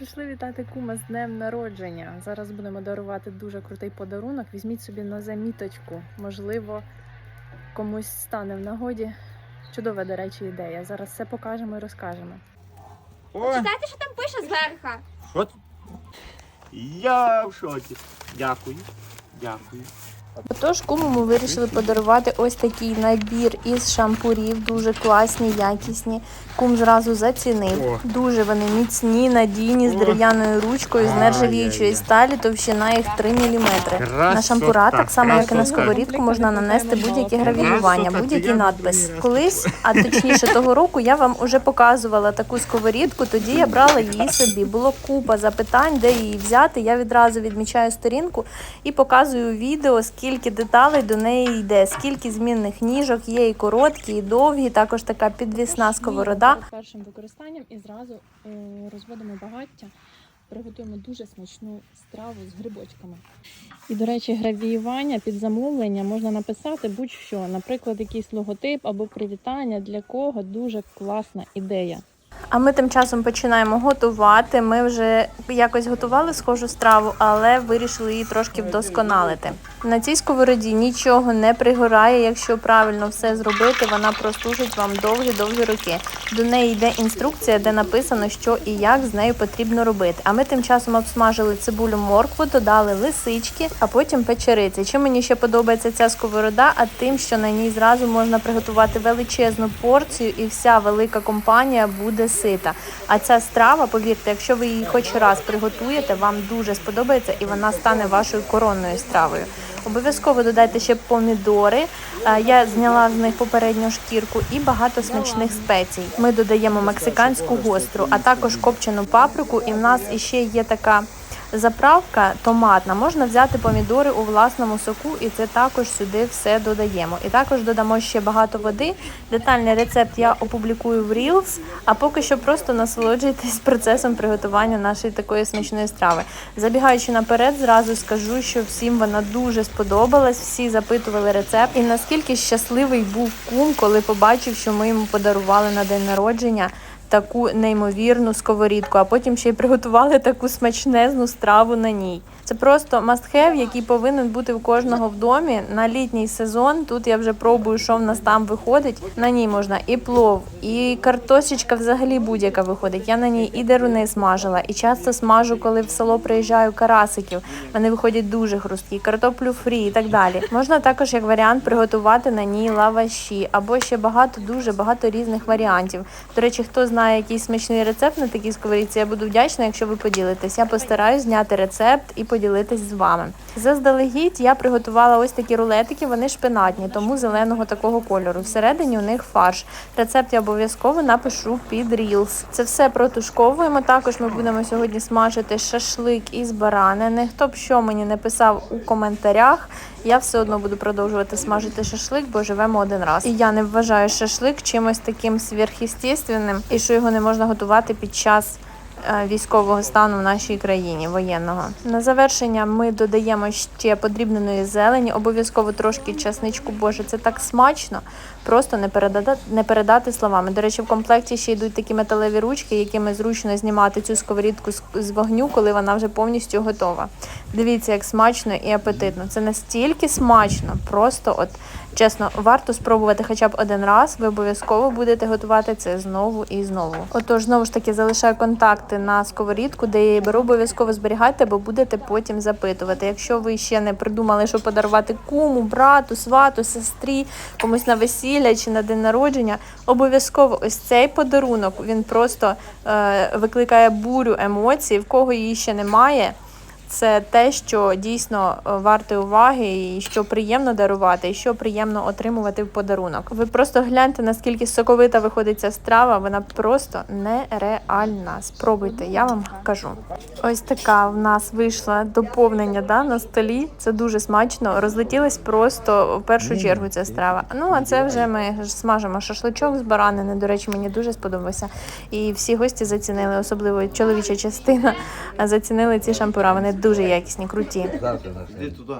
Прийшли вітати кума з днем народження. Зараз будемо дарувати дуже крутий подарунок. Візьміть собі на заміточку. Можливо, комусь стане в нагоді. Чудова, до речі, ідея. Зараз все покажемо і розкажемо. Читайте, що там пише зверху. що ти? Я в шоці. Дякую. Дякую. Отож, куму ми вирішили подарувати ось такий набір із шампурів, дуже класні, якісні. Кум зразу зацінив. Дуже вони міцні, надійні, з дерев'яною ручкою, з нержавіючої сталі, товщина їх 3 мм. На шампура, так само як і на сковорідку, можна нанести будь-яке гравіювання, будь-який надпис. Колись, а точніше того року, я вам уже показувала таку сковорідку. Тоді я брала її собі. Було купа запитань, де її взяти. Я відразу відмічаю сторінку і показую відео, скільки деталей до неї йде, скільки змінних ніжок є і короткі, і довгі. Також така підвісна сковорода. Першим використанням і зразу е, розводимо багаття. Приготуємо дуже смачну страву з грибочками. І, до речі, гравіювання під замовлення можна написати будь-що, наприклад, якийсь логотип або привітання, для кого дуже класна ідея. А ми тим часом починаємо готувати. Ми вже якось готували схожу страву, але вирішили її трошки вдосконалити. На цій сковороді нічого не пригорає. Якщо правильно все зробити, вона прослужить вам довгі-довгі роки. До неї йде інструкція, де написано, що і як з нею потрібно робити. А ми тим часом обсмажили цибулю моркву, додали лисички, а потім печериці. Чим мені ще подобається ця сковорода, а тим, що на ній зразу можна приготувати величезну порцію, і вся велика компанія буде сита. А ця страва, повірте, якщо ви її хоч раз приготуєте, вам дуже сподобається і вона стане вашою коронною стравою. Обов'язково додайте ще помідори. Е, Я зняла з них попередню шкірку і багато смачних спецій. Ми додаємо мексиканську гостру, а також копчену паприку. І в нас іще є така заправка томатна. Можна взяти помідори у власному соку, і це також сюди все додаємо. І також додамо ще багато води. Детальний рецепт я опублікую в Reels, а поки що просто насолоджуйтесь процесом приготування нашої такої смачної страви. Забігаючи наперед, зразу скажу, що всім вона дуже сподобалась. Всі запитували рецепт. І наскільки щасливий був кум, коли побачив, що ми йому подарували на день народження таку неймовірну сковорідку, а потім ще й приготували таку смачнезну страву на ній. Це просто have, який повинен бути в кожного в домі на літній сезон. Тут я вже пробую, що в нас там виходить. На ній можна і плов, і картошечка взагалі будь-яка виходить. Я на ній і деруни смажила, і часто смажу, коли в село приїжджаю карасиків. Вони виходять дуже хрусткі, картоплю фрі і так далі. Можна також як варіант приготувати на ній лаваші або ще багато, дуже багато різних варіантів. До речі, хто знає якийсь смачний рецепт на такій сковорідці, я буду вдячна, якщо ви поділитесь. Я постараюсь зняти рецепт і поділитись з вами. Заздалегідь я приготувала ось такі рулетики, вони шпинатні, тому зеленого такого кольору. Всередині у них фарш. Рецепт я обов'язково напишу під Reels. Це все протушковуємо. Також ми будемо сьогодні смажити шашлик із баранини. Хто б що мені не писав у коментарях. Я все одно буду продовжувати смажити шашлик, бо живемо один раз. І я не вважаю шашлик чимось таким сверхъестественним, і що його не можна готувати під час військового стану в нашій країні воєнного. На завершення ми додаємо ще подрібненої зелені, обов'язково трошки часничку. Боже, це так смачно, просто не передати, не передати словами. До речі, в комплекті ще йдуть такі металеві ручки, якими зручно знімати цю сковорідку з, вогню, коли вона вже повністю готова. Дивіться, як смачно і апетитно. Це настільки смачно, просто от. Чесно, варто спробувати хоча б один раз. Ви обов'язково будете готувати це знову і знову. Отож, знову ж таки, залишаю контакти на сковорідку, де я її беру. Обов'язково зберігайте, бо будете потім запитувати. Якщо ви ще не придумали, що подарувати куму, брату, свату, сестрі, комусь на весілля чи на день народження, обов'язково ось цей подарунок він просто е, викликає бурю емоцій. В кого її ще немає. Це те, що дійсно е, варте уваги, і що приємно дарувати, і що приємно отримувати в подарунок. Ви просто гляньте, наскільки соковита виходить ця страва. Вона просто нереальна. Спробуйте, я вам кажу. Ось така в нас вийшла доповнення да, на столі. Це дуже смачно. Розлетілась просто в першу чергу ця страва. Ну а це вже ми смажимо шашличок з баранини. До речі, мені дуже сподобався. І всі гості зацінили, особливо чоловіча частина, зацінили ці шампура. Вони дуже якісні, круті. Іди туди.